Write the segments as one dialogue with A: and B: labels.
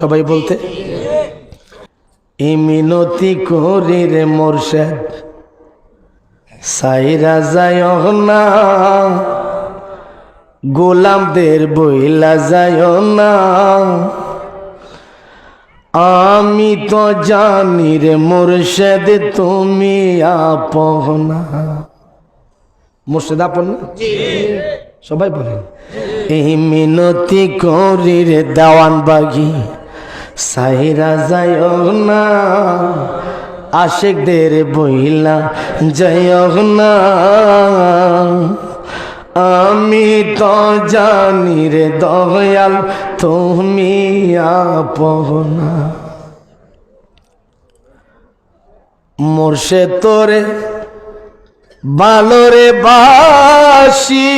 A: সবাই বলতে এই মিনতি করি রে মোরশেদ সাইরা যায় না গোলামদের বইলা যায় না। আমি তো জানি রে মোরশেদ তুমি আপনা মোরশেদ আপন সবাই বলেন এই মিনতি করি রে দেওয়ান বাগি সাইরা যায় না, আশেকদের বইলা যায় না। আমি তো জানি রে দয়াল, তুমি আপনা মোরশে তোরে, বালরে বাসি।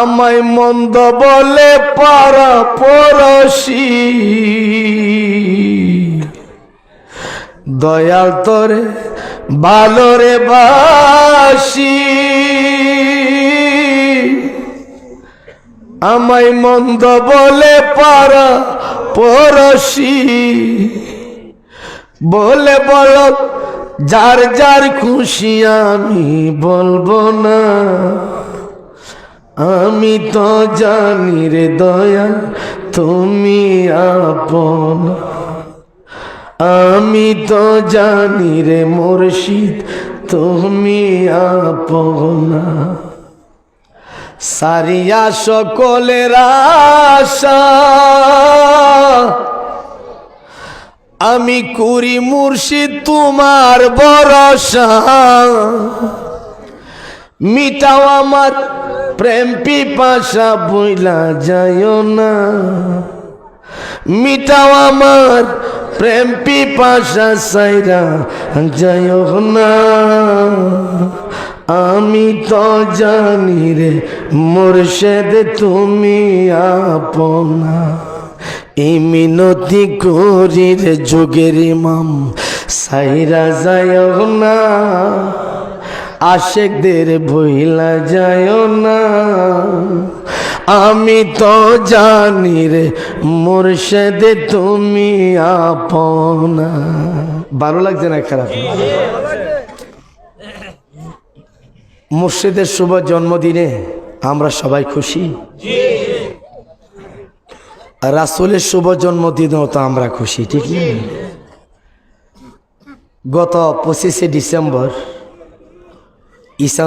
A: আমায় মন্দ বলে পারা পরশি। দয়াল তোরে বালরে বাসি। আমায় মন্দ বলে পারা পরশি। বলে বল, যার যার খুশি আমি বলব না। আমি তো জানি রে দয়া, তুমি আপন। আমি তো জানি রে মুর্শিদ, তুমি আপনা। সারিয়া সকলের আশা, আমি কুরি মুর্শিদ তোমার ভরসা। মিটাও আমার প্রেম পিপাসা বইলা যায় না। মিটাও আমার প্রেম পিপাসা সাইরা যায় না। আমি তো জানি রে মোরশেদ, তুমি আপনা। এই মিনতি করি রে যোগের ইমাম সাইরা যায় না। আশেকদের বইলা যায় না। আমি তো জানি রে মোরশেদে, তুমি আপনা। ভালো লাগছে না খারাপ মুর্শিদের শুভ জন্মদিনে আমরা সবাই খুশি। রাসুলের শুভ জন্মদিনেও তো আমরা খুশি, ঠিক গত পঁচিশে ডিসেম্বর İsa